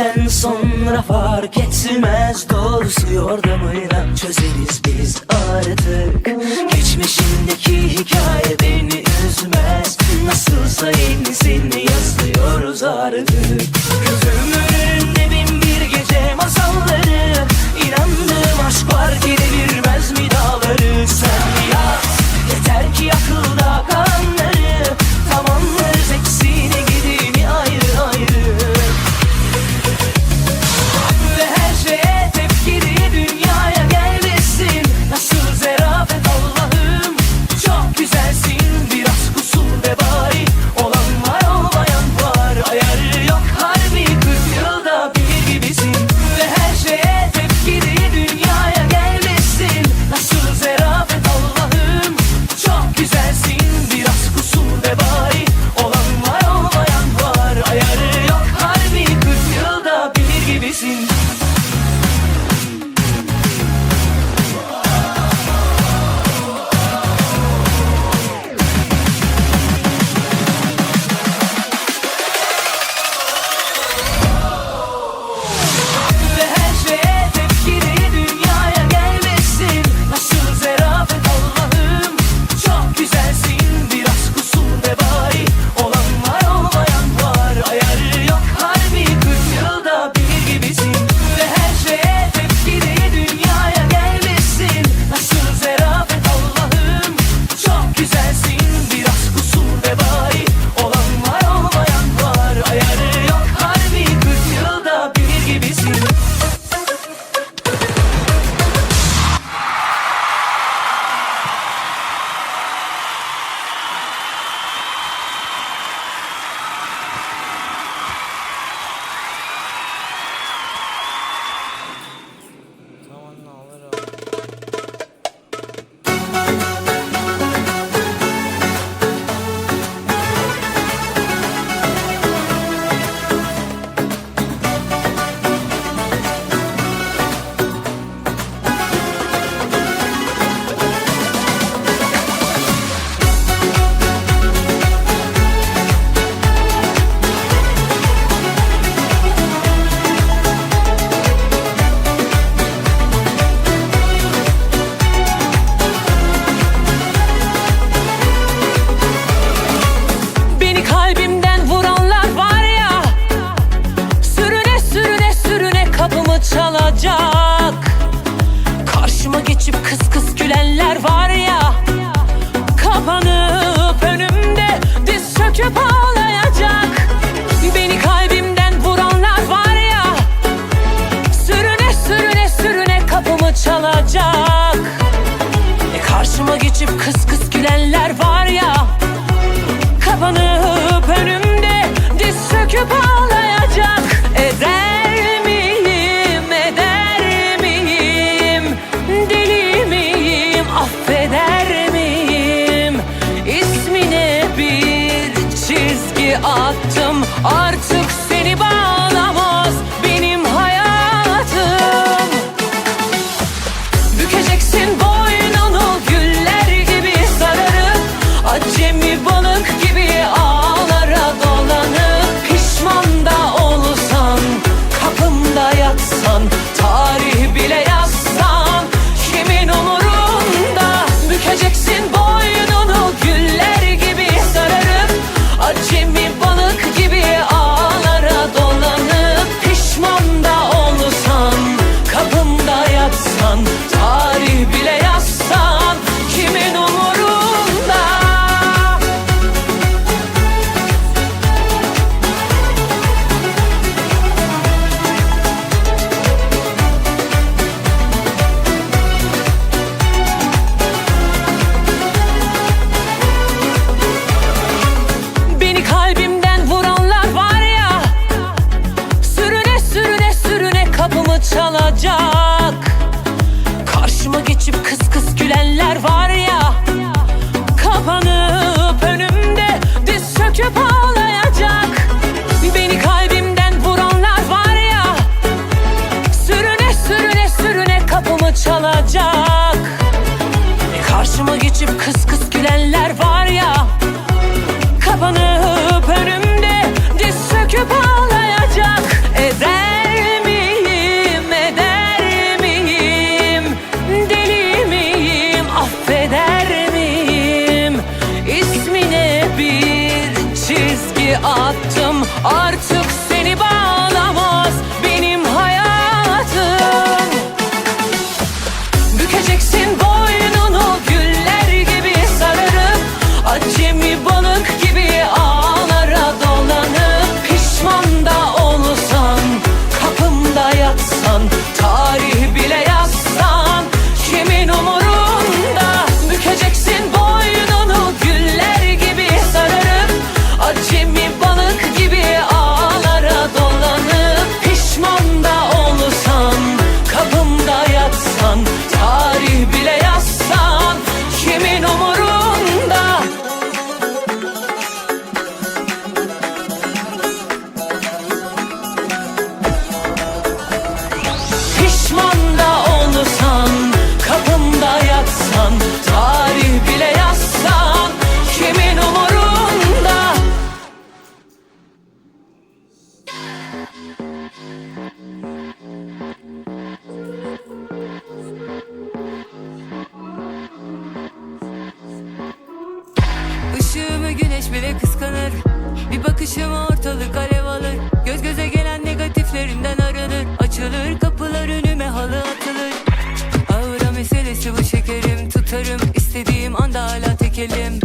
Senden sonra fark etmez. Doğrusu yordamıyla çözeriz biz artık. Geçmişindeki hikaye beni üzmez. Nasılsa yenisini yazıyoruz artık. Kız ömründe bin bir gece masalları İnandığım aşk var ki açıp kıs kıs gülenler var ya. Kapanıp önümde diz söküp ağlayacak. Eder miyim, eder miyim? Deli miyim, affeder miyim? İsmine bir çizgi attım. Artık seni bağ Işığımı güneş bile kıskanır. Bir bakışıma ortalık alev alır. Göz göze gelen negatiflerinden arınır. Açılır kapılar önüme halı atılır. Ağıra meselesi bu şekerim. Tutarım istediğim anda hala tekelim.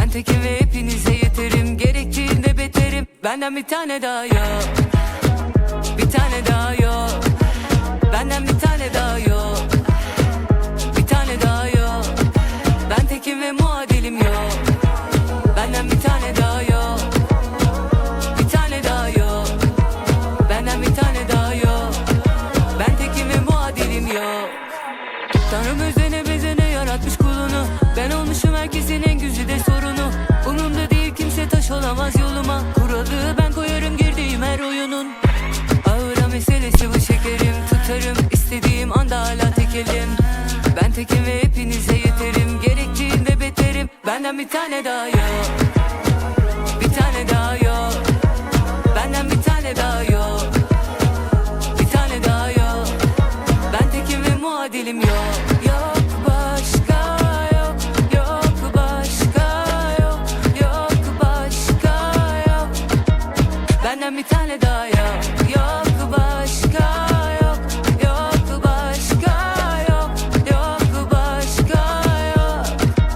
Ben tekim ve hepinize yeterim. Gerektiğinde beterim. Benden bir tane daha yok. Bir tane daha yok. Benden bir tane daha yok istediğim anda hala tekelim Ben tekim ve hepinize yeterim. Gerektiğinde beterim. Benden bir tane daha yok